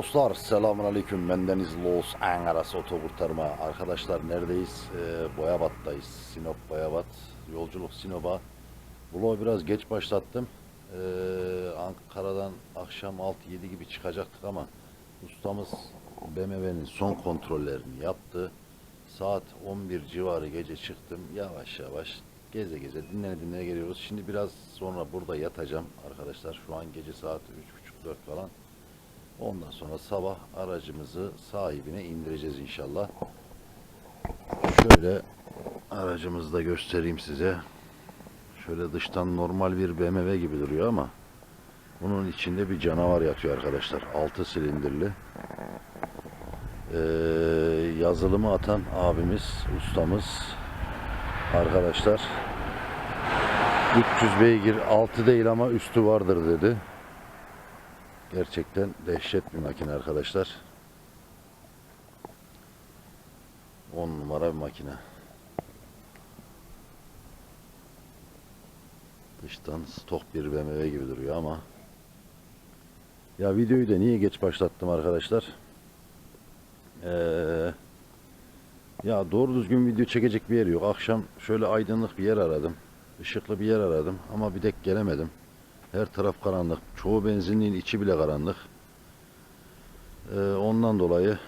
dostlar. Selamun aleyküm. Bendeniz Los Angeles Otokurtarma arkadaşlar neredeyiz? Ee, Boyabat'tayız. Sinop Boyabat. Yolculuk Sinop'a. Vlogu biraz geç başlattım. Ee, Ankara'dan akşam 6-7 gibi çıkacaktık ama ustamız BMW'nin son kontrollerini yaptı. Saat 11 civarı gece çıktım. Yavaş yavaş geze geze dinlene dinlene geliyoruz. Şimdi biraz sonra burada yatacağım. Arkadaşlar şu an gece saat 3.30-4 falan Ondan sonra sabah aracımızı sahibine indireceğiz inşallah. Şöyle aracımızı da göstereyim size. Şöyle dıştan normal bir BMW gibi duruyor ama bunun içinde bir canavar yatıyor arkadaşlar. 6 silindirli. Ee, yazılımı atan abimiz, ustamız arkadaşlar 300 beygir altı değil ama üstü vardır dedi. Gerçekten dehşet bir makine arkadaşlar. 10 numara bir makine. Dıştan stok bir BMW gibi duruyor ama ya videoyu da niye geç başlattım arkadaşlar? Ee, ya doğru düzgün video çekecek bir yer yok. Akşam şöyle aydınlık bir yer aradım. ışıklı bir yer aradım ama bir dek gelemedim. Her taraf karanlık. Çoğu benzinliğin içi bile karanlık. Ee, ondan dolayı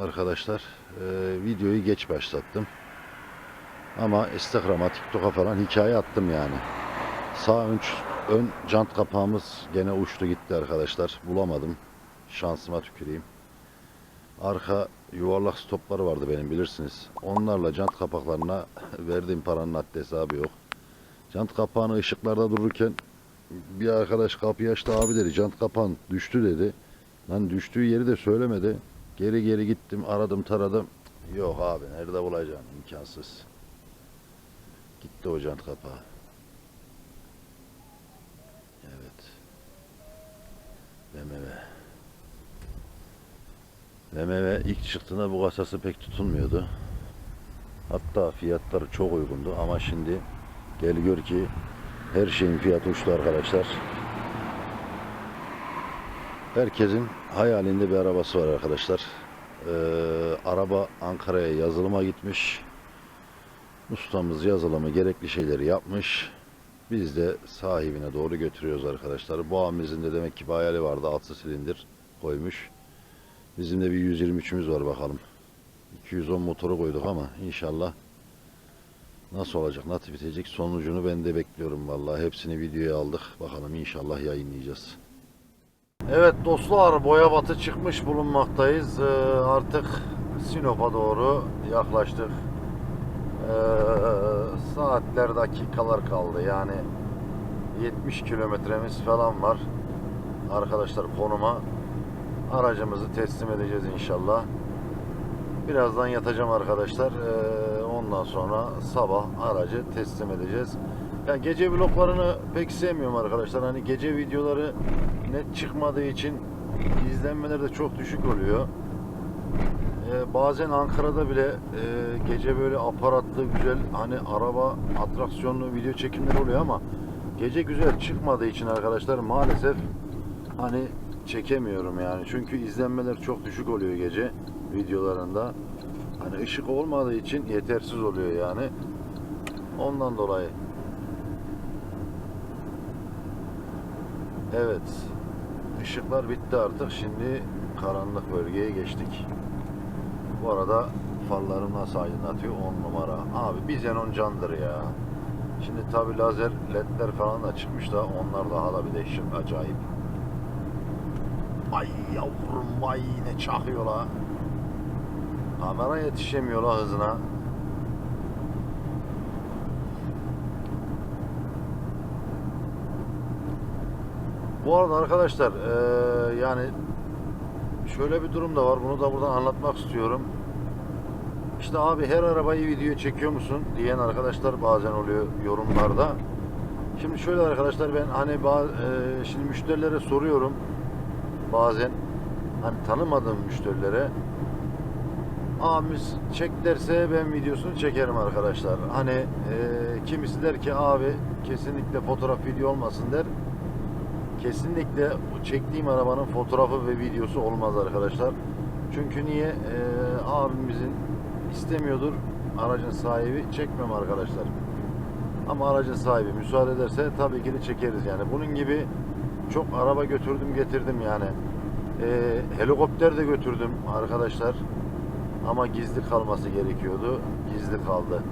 arkadaşlar e, videoyu geç başlattım. Ama Instagram'a, TikTok'a falan hikaye attım yani. Sağ ön, ön jant kapağımız gene uçtu gitti arkadaşlar. Bulamadım. Şansıma tüküreyim. Arka yuvarlak stopları vardı benim bilirsiniz. Onlarla jant kapaklarına verdiğim paranın haddi hesabı yok. Jant kapağını ışıklarda dururken bir arkadaş kapıyı açtı abi dedi jant kapan düştü dedi. Lan düştüğü yeri de söylemedi. Geri geri gittim aradım taradım. Yok abi nerede bulacağım imkansız. Gitti o jant kapağı. Evet. BMW. BMW ilk çıktığında bu kasası pek tutulmuyordu. Hatta fiyatları çok uygundu ama şimdi gel gör ki her şeyin fiyatı uçtu arkadaşlar. Herkesin hayalinde bir arabası var arkadaşlar. Ee, araba Ankara'ya yazılıma gitmiş. Ustamız yazılımı gerekli şeyleri yapmış. Biz de sahibine doğru götürüyoruz arkadaşlar. Bu abimizin de demek ki bir hayali vardı. 6 silindir koymuş. Bizim de bir 123'ümüz var bakalım. 210 motoru koyduk ama inşallah Nasıl olacak, nasıl bitecek sonucunu ben de bekliyorum vallahi. Hepsini videoya aldık. Bakalım inşallah yayınlayacağız. Evet dostlar boya batı çıkmış bulunmaktayız. Ee, artık Sinop'a doğru yaklaştık. Ee, saatler dakikalar kaldı yani 70 kilometremiz falan var. Arkadaşlar konuma aracımızı teslim edeceğiz inşallah. Birazdan yatacağım arkadaşlar. Ee, ondan sonra sabah aracı teslim edeceğiz. Ya gece vloglarını pek sevmiyorum arkadaşlar. Hani gece videoları net çıkmadığı için izlenmeler de çok düşük oluyor. Ee, bazen Ankara'da bile e, gece böyle aparatlı güzel hani araba atraksiyonlu video çekimleri oluyor ama gece güzel çıkmadığı için arkadaşlar maalesef hani çekemiyorum yani. Çünkü izlenmeler çok düşük oluyor gece videolarında. Hani ışık olmadığı için yetersiz oluyor yani. Ondan dolayı. Evet. Işıklar bitti artık. Şimdi karanlık bölgeye geçtik. Bu arada farlarım nasıl aydınlatıyor 10 numara. Abi bir xenon candır ya. Şimdi tabi lazer ledler falan da çıkmış da onlar daha da bir dehşet acayip. Ay yavrum vay ne çakıyor la. Kamera yetişemiyor la hızına. Bu arada arkadaşlar eee, yani şöyle bir durum da var. Bunu da buradan anlatmak istiyorum. İşte abi her arabayı video çekiyor musun diyen arkadaşlar bazen oluyor yorumlarda. Şimdi şöyle arkadaşlar ben hani eee, şimdi müşterilere soruyorum bazen hani tanımadığım müşterilere abimiz çek derse ben videosunu çekerim arkadaşlar. Hani e, kimisi der ki abi kesinlikle fotoğraf video olmasın der. kesinlikle çektiğim arabanın fotoğrafı ve videosu olmaz arkadaşlar. Çünkü niye? Ee, abimizin istemiyordur aracın sahibi çekmem arkadaşlar. Ama aracın sahibi müsaade ederse tabii ki de çekeriz yani. Bunun gibi çok araba götürdüm getirdim yani. Ee, helikopter de götürdüm arkadaşlar. Ama gizli kalması gerekiyordu. Gizli kaldı.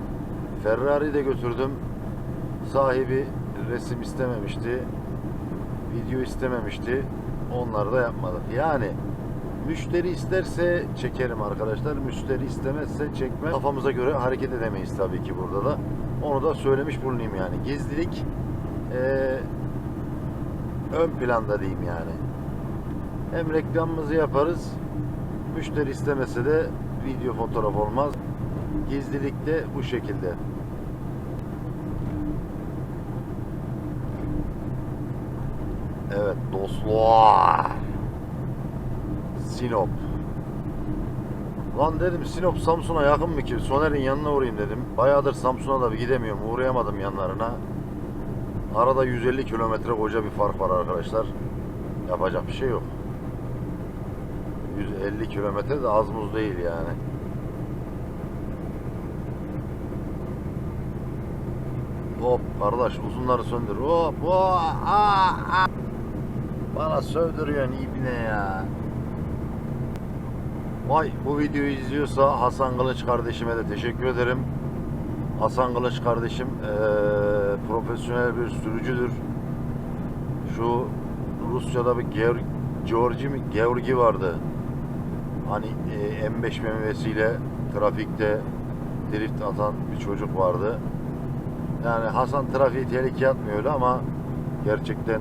Ferrari de götürdüm. Sahibi resim istememişti. Video istememişti. Onları da yapmadık. Yani müşteri isterse çekerim arkadaşlar. Müşteri istemezse çekmem. Kafamıza göre hareket edemeyiz tabii ki burada da. Onu da söylemiş bulunayım yani. Gizlilik eee, ön planda diyeyim yani. Hem reklamımızı yaparız. Müşteri istemese de video fotoğraf olmaz. Gizlilik de bu şekilde. Evet dostlar. Sinop. Lan dedim Sinop Samsun'a yakın mı ki? Soner'in yanına uğrayayım dedim. Bayağıdır Samsun'a da gidemiyorum. Uğrayamadım yanlarına. Arada 150 kilometre koca bir fark var arkadaşlar. Yapacak bir şey yok. 150 kilometre de az muz değil yani. Hop kardeş uzunları söndür. Hop hop. Bana sövdürüyorsun ibne ya. Vay bu videoyu izliyorsa Hasan Kılıç kardeşime de teşekkür ederim. Hasan Kılıç kardeşim eee, profesyonel bir sürücüdür. Şu Rusya'da bir Georg, Georgi mi? Georgi vardı. Hani eee, M5 BMW'siyle trafikte drift atan bir çocuk vardı. Yani Hasan trafiği tehlikeye atmıyor öyle ama gerçekten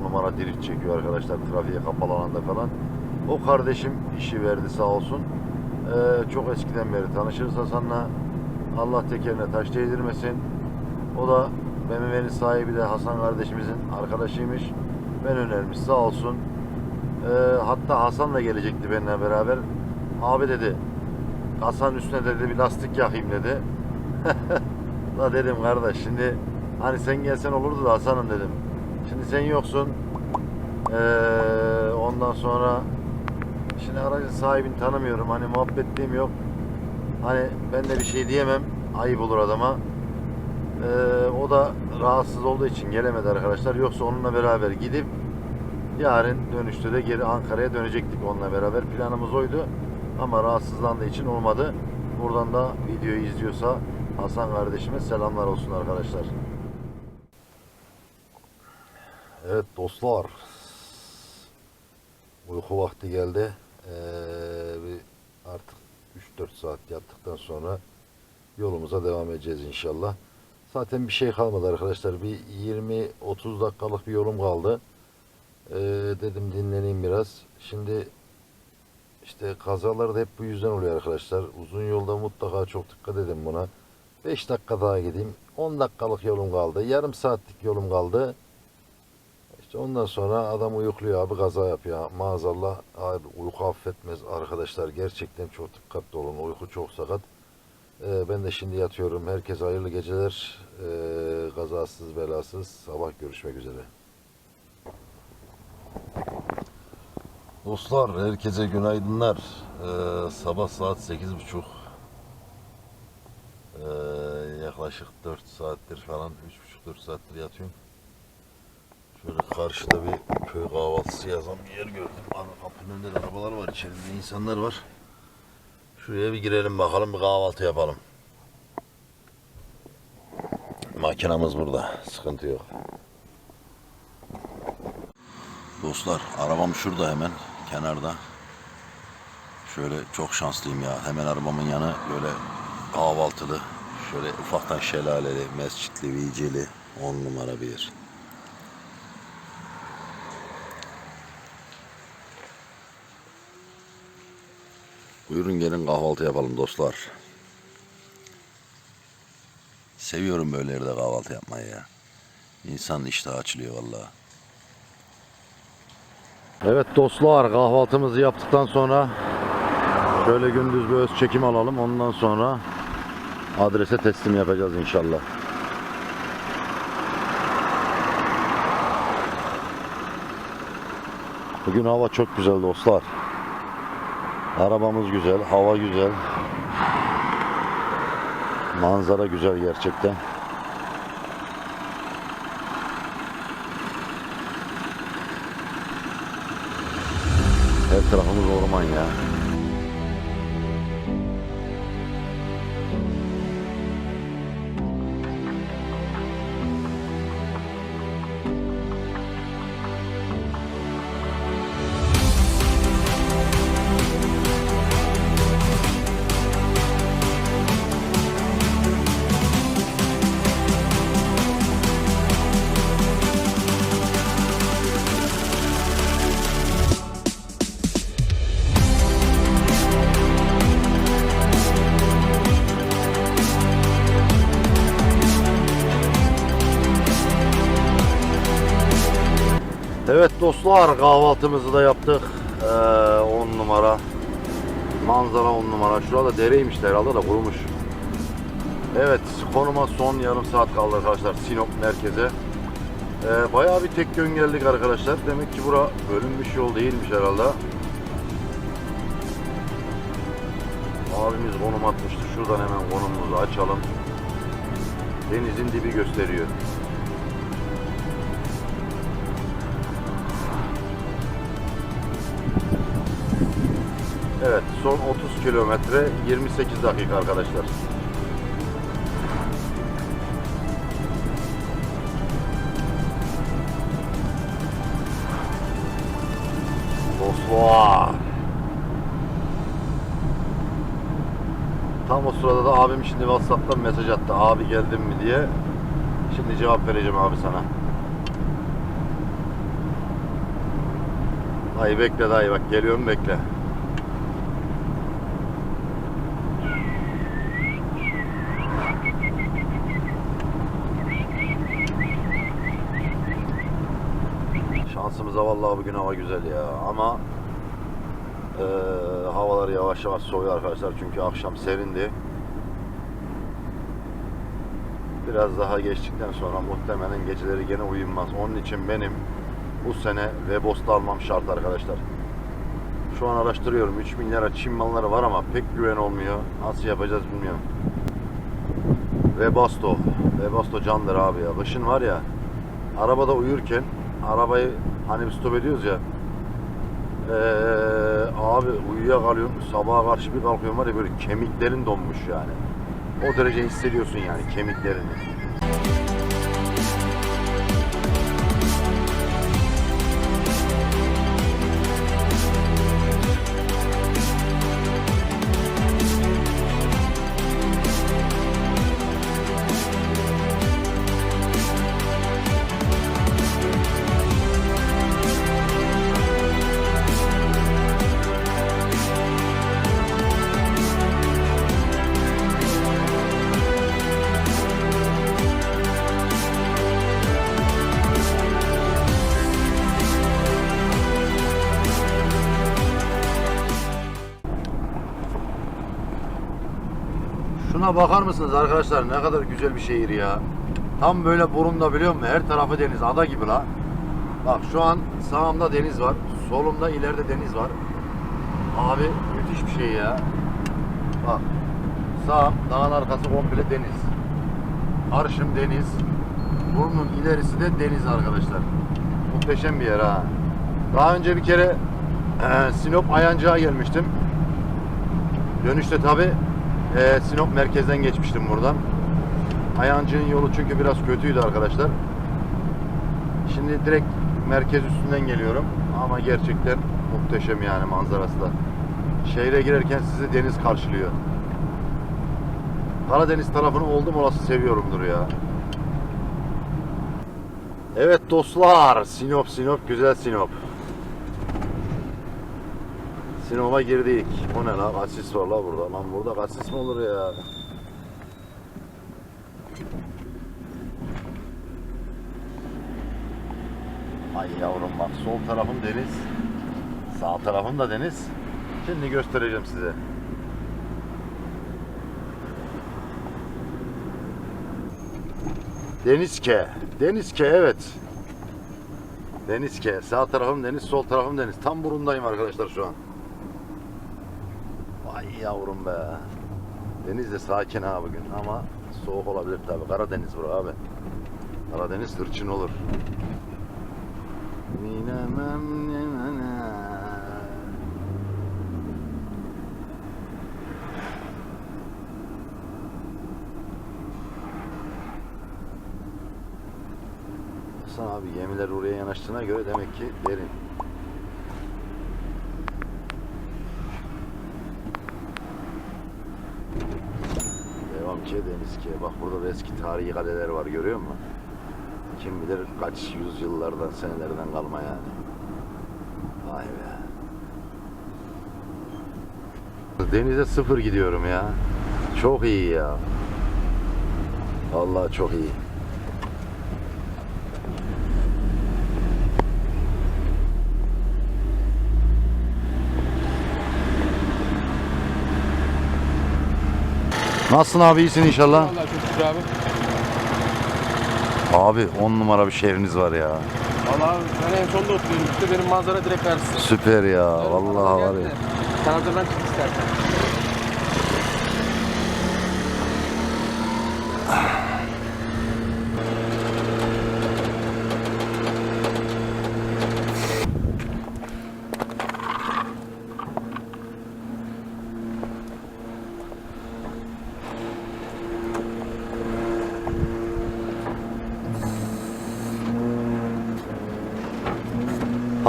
10 numara drift çekiyor arkadaşlar trafiğe kapalı alanda falan. O kardeşim işi verdi sağ olsun. Ee, çok eskiden beri tanışırız Hasan'la. Allah tekerine taş değdirmesin. O da BMW'nin sahibi de Hasan kardeşimizin arkadaşıymış. Ben önermiş sağ olsun. Ee, hatta Hasan da gelecekti benimle beraber. Abi dedi Hasan üstüne dedi bir lastik yakayım dedi. La dedim kardeş şimdi hani sen gelsen olurdu da Hasan'ım dedim. Şimdi sen yoksun. Ee, ondan sonra şimdi aracın sahibini tanımıyorum. Hani muhabbetliğim yok. Hani ben de bir şey diyemem. Ayıp olur adama. Ee, o da rahatsız olduğu için gelemedi arkadaşlar. Yoksa onunla beraber gidip yarın dönüşte de geri Ankara'ya dönecektik onunla beraber. Planımız oydu. Ama rahatsızlandığı için olmadı. Buradan da videoyu izliyorsa Hasan kardeşime selamlar olsun arkadaşlar. Evet dostlar. Uyku vakti geldi. Ee, artık 3-4 saat yattıktan sonra yolumuza devam edeceğiz inşallah. Zaten bir şey kalmadı arkadaşlar. Bir 20-30 dakikalık bir yolum kaldı. Ee, dedim dinleneyim biraz. Şimdi işte kazalar da hep bu yüzden oluyor arkadaşlar. Uzun yolda mutlaka çok dikkat edin buna. 5 dakika daha gideyim. 10 dakikalık yolum kaldı. Yarım saatlik yolum kaldı. İşte ondan sonra adam uyukluyor abi kaza yapıyor. Maazallah hayır, uyku affetmez arkadaşlar. Gerçekten çok dikkatli olun. Uyku çok sakat. Ee, ben de şimdi yatıyorum. Herkese hayırlı geceler. Ee, kazasız belasız. Sabah görüşmek üzere. Dostlar herkese günaydınlar. Ee, sabah saat sekiz buçuk. Ee, yaklaşık 4 saattir falan 3,5-4 saattir yatıyorum. Şöyle karşıda bir köy kahvaltısı yazan bir yer gördüm. Ana kapının önünde de arabalar var, içeride insanlar var. Şuraya bir girelim bakalım bir kahvaltı yapalım. Makinamız burada, sıkıntı yok. Dostlar arabam şurada hemen kenarda. Şöyle çok şanslıyım ya. Hemen arabamın yanı böyle kahvaltılı. Şöyle ufaktan şelaleli, mescitli, vicili. On numara bir yer. Buyurun gelin kahvaltı yapalım dostlar. Seviyorum böyle yerde kahvaltı yapmayı ya. İnsan iştahı açılıyor vallahi. Evet dostlar kahvaltımızı yaptıktan sonra şöyle gündüz bir öz çekim alalım. Ondan sonra adrese teslim yapacağız inşallah. Bugün hava çok güzel dostlar. Arabamız güzel, hava güzel. Manzara güzel gerçekten. Tarafımız orman ya. Evet dostlar kahvaltımızı da yaptık. 10 numara. Manzara 10 numara. Şurada dereymiş de herhalde da kurumuş. Evet konuma son yarım saat kaldı arkadaşlar Sinop merkeze. Ee, bayağı bir tek yön geldik arkadaşlar. Demek ki bura bölünmüş yol değilmiş herhalde. Abimiz konum atmıştı. Şuradan hemen konumumuzu açalım. Denizin dibi gösteriyor. Kilometre 28 dakika arkadaşlar. Dostlar. Tam o sırada da abim şimdi Whatsapp'tan mesaj attı. Abi geldin mi diye. Şimdi cevap vereceğim abi sana. Dayı bekle dayı bak geliyorum bekle. Şansımıza vallahi bugün hava güzel ya ama eee, havalar yavaş yavaş soğuyor arkadaşlar çünkü akşam serindi. Biraz daha geçtikten sonra muhtemelen geceleri gene uyunmaz. Onun için benim bu sene Webos'ta almam şart arkadaşlar. Şu an araştırıyorum. 3 milyara Çin malları var ama pek güven olmuyor. Nasıl yapacağız bilmiyorum. Webasto. Webasto candır abi ya. Kışın var ya arabada uyurken arabayı hani bir stop ediyoruz ya eee, abi uyuyakalıyorum sabaha karşı bir kalkıyorum var ya böyle kemiklerin donmuş yani. O derece hissediyorsun yani kemiklerini. Şuna bakar mısınız arkadaşlar ne kadar güzel bir şehir ya. Tam böyle burunda biliyor musun? Her tarafı deniz, ada gibi la. Bak şu an sağımda deniz var. Solumda ileride deniz var. Abi müthiş bir şey ya. Bak sağım dağın arkası komple deniz. Karşım deniz. Burnun ilerisi de deniz arkadaşlar. Muhteşem bir yer ha. Daha önce bir kere e, Sinop Ayancık'a gelmiştim. Dönüşte tabi Sinop merkezden geçmiştim buradan. Ayancı'nın yolu çünkü biraz kötüydü arkadaşlar. Şimdi direkt merkez üstünden geliyorum. Ama gerçekten muhteşem yani manzarası da. Şehre girerken sizi deniz karşılıyor. Karadeniz tarafını oldum olası seviyorumdur ya. Evet dostlar, Sinop Sinop güzel Sinop. Sinop'a girdik. O ne lan? Kasis var la burada. Lan burada kasis mi olur ya? Ay yavrum bak sol tarafım deniz. Sağ tarafım da deniz. Şimdi göstereceğim size. Denizke. Denizke evet. Deniz ke. Sağ tarafım deniz, sol tarafım deniz. Tam burundayım arkadaşlar şu an. Yavrum be. Deniz de sakin ha bugün ama soğuk olabilir tabi. Karadeniz bura abi. Karadeniz hırçın olur. Bilemem ne- ne- Hasan abi gemiler oraya yanaştığına göre demek ki derin. Devam ki deniz ki. Bak burada da eski tarihi kaleler var görüyor musun? Kim bilir kaç yüzyıllardan senelerden kalma yani. Vay be. Denize sıfır gidiyorum ya. Çok iyi ya. Vallahi çok iyi. Nasılsın abi iyisin inşallah? Vallahi çok şükür abi. Abi on numara bir şehriniz var ya. Vallahi ben en sonda oturuyorum. İşte benim manzara direkt karşısı. Süper ya. Vallahi var ya. Kanadından çık istersen.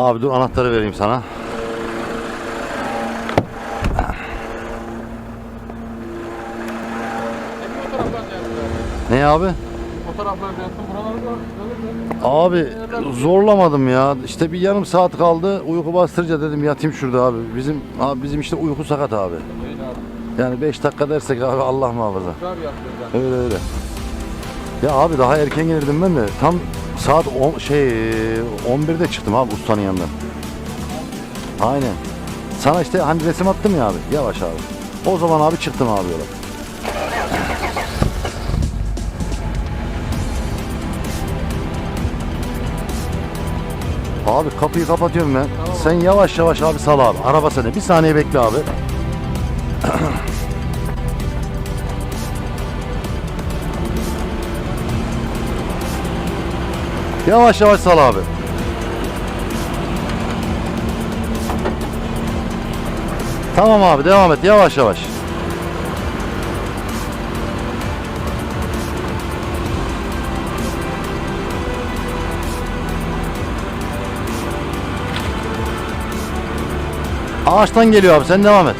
Abi dur anahtarı vereyim sana. Ne abi? Abi zorlamadım ya. İşte bir yarım saat kaldı. Uyku bastırınca dedim yatayım şurada abi. Bizim abi bizim işte uyku sakat abi. Yani 5 dakika dersek abi Allah muhafaza. Öyle öyle. Ya abi daha erken gelirdim ben de. Tam saat 10 şey 11'de çıktım abi ustanın yanından. Aynen. Sana işte hani resim attım ya abi. Yavaş abi. O zaman abi çıktım abi yola. Abi kapıyı kapatıyorum ben. Sen yavaş yavaş abi sal abi. Araba sende. Bir saniye bekle abi. Yavaş yavaş sal abi. Tamam abi devam et yavaş yavaş. Ağaçtan geliyor abi sen devam et.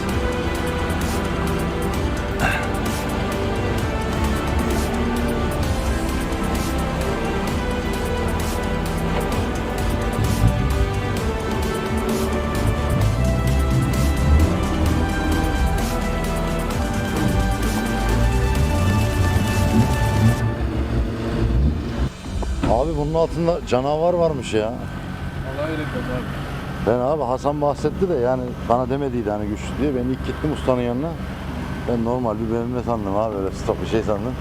Altında canavar varmış ya. Vallahi öyle abi. Ben abi Hasan bahsetti de yani bana demediydi hani güçlü diye. Ben ilk gittim ustanın yanına. Ben normal bir BMW sandım abi öyle stok bir şey sandım.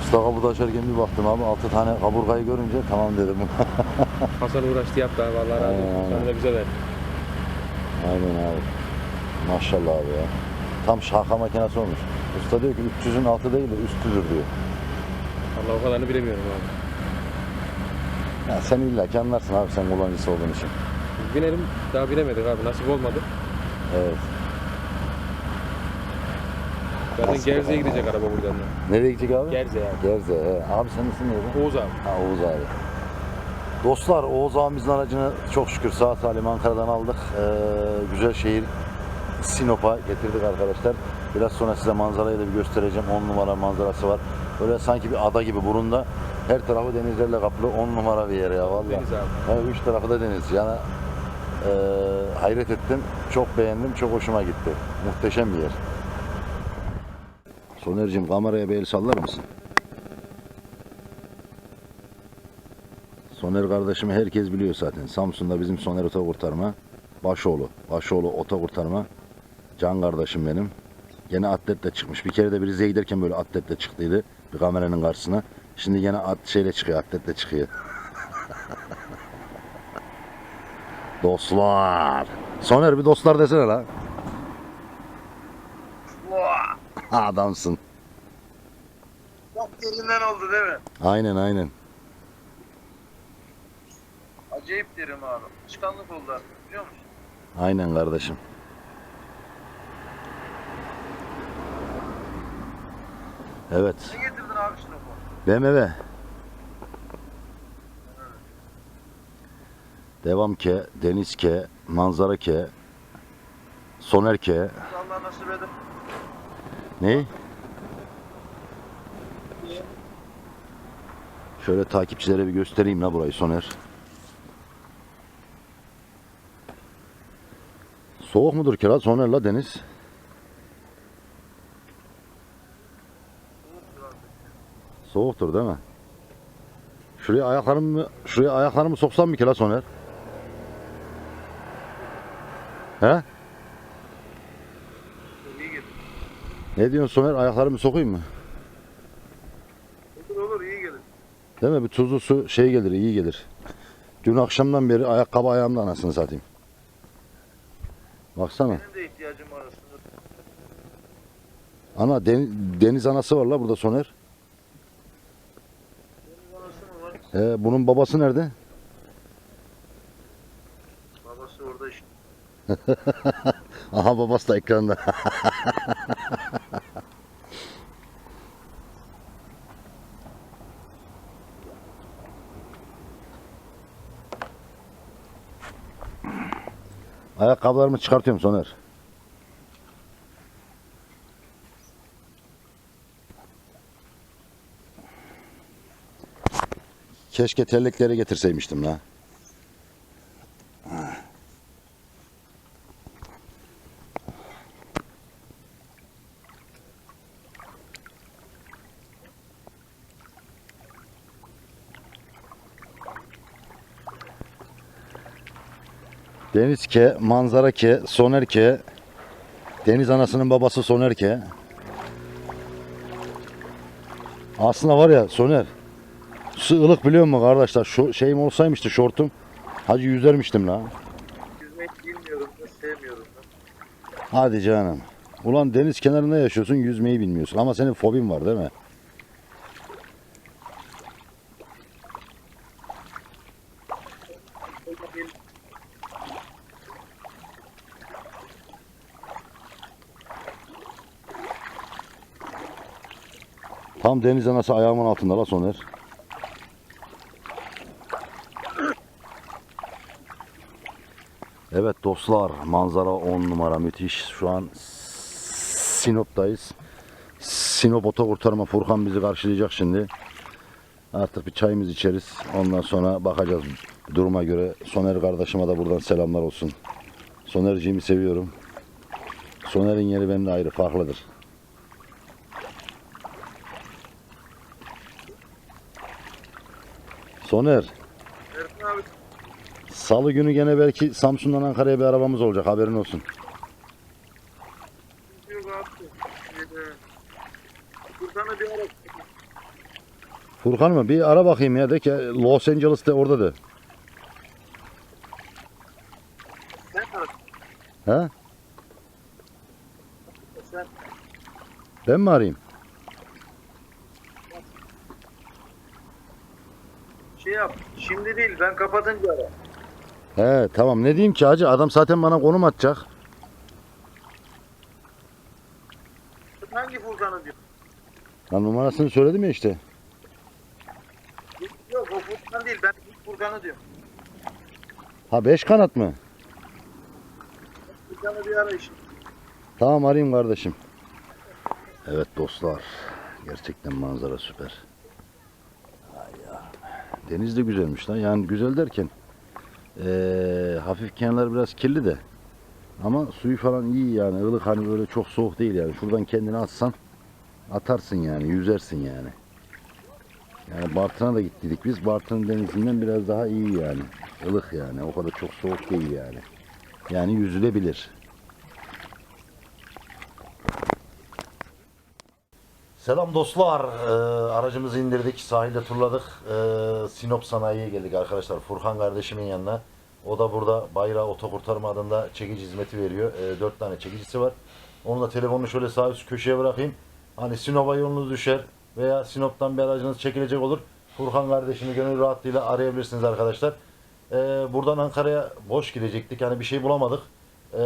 Usta kabuğu açarken bir baktım abi altı tane kaburgayı görünce tamam dedim. Hasan uğraştı yaptı abi. Allah razı olsun. Sana da güzel ver. Aynen abi. Maşallah abi ya. Tam şaka makinesi olmuş. Usta diyor ki 300'ün altı değil de üstüdür diyor. Allah o kadarını bilemiyorum abi. Ya sen illa ki anlarsın abi sen kullanıcısı olduğun için. Binelim daha binemedik abi. Nasip olmadı. Evet. Zaten Nasip Gerze'ye olmadı. gidecek araba buradan da. Nereye gidecek abi? Gerze abi. Gerze. he. Abi senin isim neydi? Oğuz abi. Ha, Oğuz abi. Dostlar Oğuz abimizin aracını çok şükür sağ salim Ankara'dan aldık. Ee, güzel şehir Sinop'a getirdik arkadaşlar. Biraz sonra size manzarayı da bir göstereceğim. 10 numara manzarası var. Böyle sanki bir ada gibi burunda. Her tarafı denizlerle kaplı 10 numara bir yer ya vallahi. Deniz abi. Evet, üç tarafı da deniz. Yani e, hayret ettim. Çok beğendim. Çok hoşuma gitti. Muhteşem bir yer. Soner'cim kameraya bir el sallar mısın? Soner kardeşimi herkes biliyor zaten. Samsun'da bizim Soner Oto Kurtarma. Başoğlu. Başoğlu Oto Kurtarma. Can kardeşim benim. Gene atletle çıkmış. Bir kere de bir Rize'ye giderken böyle atletle çıktıydı. Bir kameranın karşısına. Şimdi gene at şeyle çıkıyor. Atletle çıkıyor. Dostlar. Soner bir dostlar desene la. Adamsın. Çok derinden oldu değil mi? Aynen aynen. Acayip derim abi. Çıkanlık oldu artık biliyor musun? Aynen kardeşim. Evet. Ne getirdin abi bu? BMW. Devam ke, deniz ke, manzara ke, soner ke. Allah nasip eder. Ne? Şöyle takipçilere bir göstereyim la burayı Soner. Soğuk mudur ki la Soner la deniz? Soğuktur değil mi? Şuraya ayaklarımı şuraya ayaklarımı soksam mı ki la Soner? He? İyi gelir. Ne diyorsun Soner? Ayaklarımı sokayım mı? Olur olur iyi gelir. Değil mi? Bir tuzlu su şey gelir, iyi gelir. Dün akşamdan beri ayakkabı ayağımda anasını satayım. Baksana. Benim de ihtiyacım var aslında. Ana den- deniz anası var la burada Soner. Benim anası mı var? Ee, bunun babası nerede? Babası orada işte. Aha babası da ekranda. Ayakkabılarımı çıkartıyorum Soner. Keşke terlikleri getirseymiştim la. Deniz ke, manzara ke, soner ke. Deniz anasının babası Soner ke. Aslında var ya Soner. Su ılık biliyor musun kardeşler? Şu şeyim olsaymıştı şortum. Hacı yüzermiştim la. Yüzmek bilmiyorum da sevmiyorum da. Hadi canım. Ulan deniz kenarında yaşıyorsun yüzmeyi bilmiyorsun. Ama senin fobin var değil mi? Tam deniz anası ayağımın altında la Soner. Evet dostlar manzara 10 numara müthiş. Şu an Sinop'tayız. Sinop Oto Kurtarma Furkan bizi karşılayacak şimdi. Artık bir çayımız içeriz. Ondan sonra bakacağız duruma göre. Soner kardeşime de buradan selamlar olsun. Sonerciğimi seviyorum. Soner'in yeri benimle ayrı farklıdır. Soner, salı günü gene belki Samsun'dan Ankara'ya bir arabamız olacak haberin olsun. Furkan mı? Bir ara bakayım ya de ki Los Angeles'te orada de. Sen. He? Ben mi arayayım? şey yap. Şimdi değil ben kapatınca ara. He tamam ne diyeyim ki hacı adam zaten bana konum atacak. Hangi Furkan'ı diyor? Lan numarasını söyledim ya işte. Yok o Furkan değil ben ilk Furkan'ı diyorum. Ha 5 kanat mı? Furkan'ı bir ara işte. Tamam arayayım kardeşim. Evet dostlar. Gerçekten manzara süper. Ay ya. Deniz de güzelmiş lan. Yani güzel derken eee, hafif kenarlar biraz kirli de. Ama suyu falan iyi yani. ılık hani böyle çok soğuk değil yani. Şuradan kendini atsan atarsın yani. Yüzersin yani. Yani Bartın'a da gittiydik biz. Bartın denizinden biraz daha iyi yani. Ilık yani. O kadar çok soğuk değil yani. Yani yüzülebilir. Selam dostlar. Ee, aracımızı indirdik, sahilde turladık. Ee, Sinop Sanayi'ye geldik arkadaşlar. Furkan kardeşimin yanına. O da burada Bayrağı Otokurtarma adında çekici hizmeti veriyor. E, 4 tane çekicisi var. Onu da telefonunu şöyle sağ üst köşeye bırakayım. Hani Sinop'a yolunuz düşer veya Sinop'tan bir aracınız çekilecek olur. Furkan kardeşimi gönül rahatlığıyla arayabilirsiniz arkadaşlar. Ee, buradan Ankara'ya boş gidecektik. Yani bir şey bulamadık. Ee,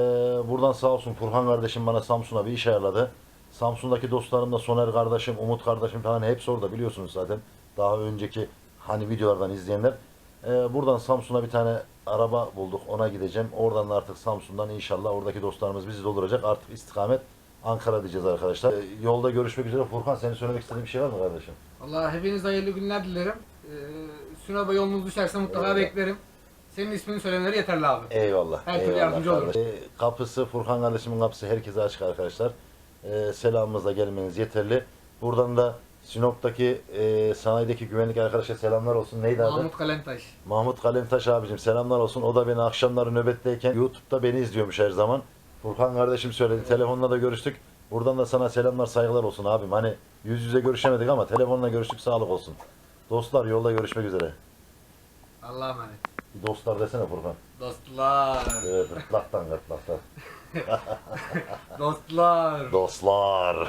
buradan sağ olsun Furkan kardeşim bana Samsun'a bir iş ayarladı. Samsun'daki dostlarım da Soner kardeşim, Umut kardeşim falan hepsi orada biliyorsunuz zaten. Daha önceki hani videolardan izleyenler. Ee, buradan Samsun'a bir tane araba bulduk. Ona gideceğim. Oradan da artık Samsun'dan inşallah oradaki dostlarımız bizi dolduracak. Artık istikamet Ankara diyeceğiz arkadaşlar. Ee, yolda görüşmek üzere. Furkan senin söylemek istediğin bir şey var mı kardeşim? Allah hepinize hayırlı günler dilerim. Ee, Sinop'a yolunuz düşerse mutlaka Eyvallah. beklerim. Senin ismini söylemeleri yeterli abi. Eyvallah. Her türlü yardımcı olurum. Ee, kapısı, Furkan kardeşimin kapısı herkese açık arkadaşlar. Ee, selamımızla gelmeniz yeterli. Buradan da Sinop'taki e, sanayideki güvenlik arkadaşa selamlar olsun. Neydi adı? Mahmut Kalemtaş. Mahmut Kalemtaş abicim selamlar olsun. O da beni akşamları nöbetteyken YouTube'da beni izliyormuş her zaman. Furkan kardeşim söyledi. Telefonla da görüştük. Buradan da sana selamlar saygılar olsun abim. Hani yüz yüze görüşemedik ama telefonla görüştük sağlık olsun. Dostlar yolda görüşmek üzere. Allah'a emanet. Dostlar desene Furkan. Dostlar. Evet, gırtlaktan gırtlaktan. Dostlar. Dostlar.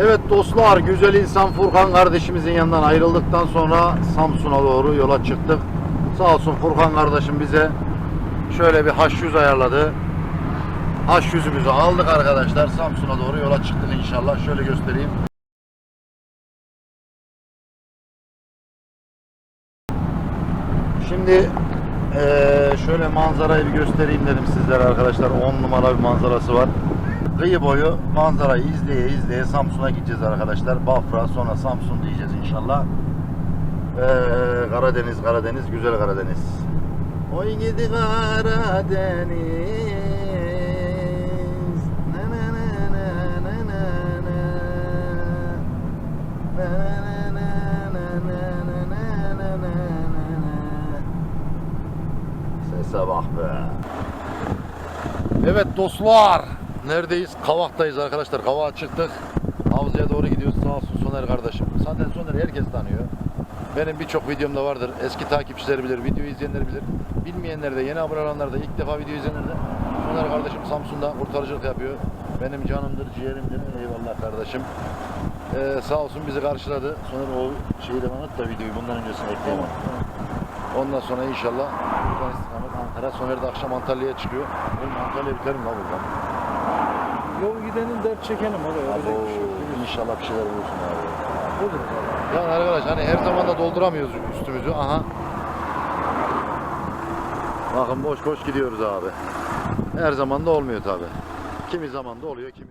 evet dostlar, güzel insan Furkan kardeşimizin yanından ayrıldıktan sonra Samsun'a doğru yola çıktık. Sağ olsun Furkan kardeşim bize şöyle bir H100 ayarladı. H100'ümüzü aldık arkadaşlar. Samsun'a doğru yola çıktık inşallah. Şöyle göstereyim. Şimdi eee, şöyle manzarayı bir göstereyim dedim sizlere arkadaşlar. 10 numara bir manzarası var. Kıyı boyu manzarayı izleye izleye Samsun'a gideceğiz arkadaşlar. Bafra sonra Samsun diyeceğiz inşallah. Eee, Karadeniz, Karadeniz, güzel Karadeniz. Oy gidi Karadeniz. Bak be. Evet dostlar. Neredeyiz? Kavak'tayız arkadaşlar. Kavak'a çıktık. Havzaya doğru gidiyoruz. Sağ olsun Soner kardeşim. Zaten Soner herkes tanıyor. Benim birçok videomda vardır. Eski takipçileri bilir, video izleyenler bilir. Bilmeyenler de, yeni abone olanlar da, ilk defa video izleyenler de Soner kardeşim Samsun'da kurtarıcılık yapıyor. Benim canımdır, ciğerimdir. Eyvallah kardeşim. Ee, sağ olsun bizi karşıladı. Soner o şeyi de bana at da videoyu bundan öncesine ekleyemem. Ondan sonra inşallah buradan Ankara. Soner de akşam Antalya'ya çıkıyor. Oğlum Antalya biter mi la buradan? Yol gidenin dert çekenim abi. Yapacak bir şey yok. İnşallah bir şeyler bulursun abi. Olur. Yani arkadaş hani her zaman da dolduramıyoruz üstümüzü. Aha. Bakın boş boş gidiyoruz abi. Her zaman da olmuyor tabi. Kimi zaman da oluyor, kimi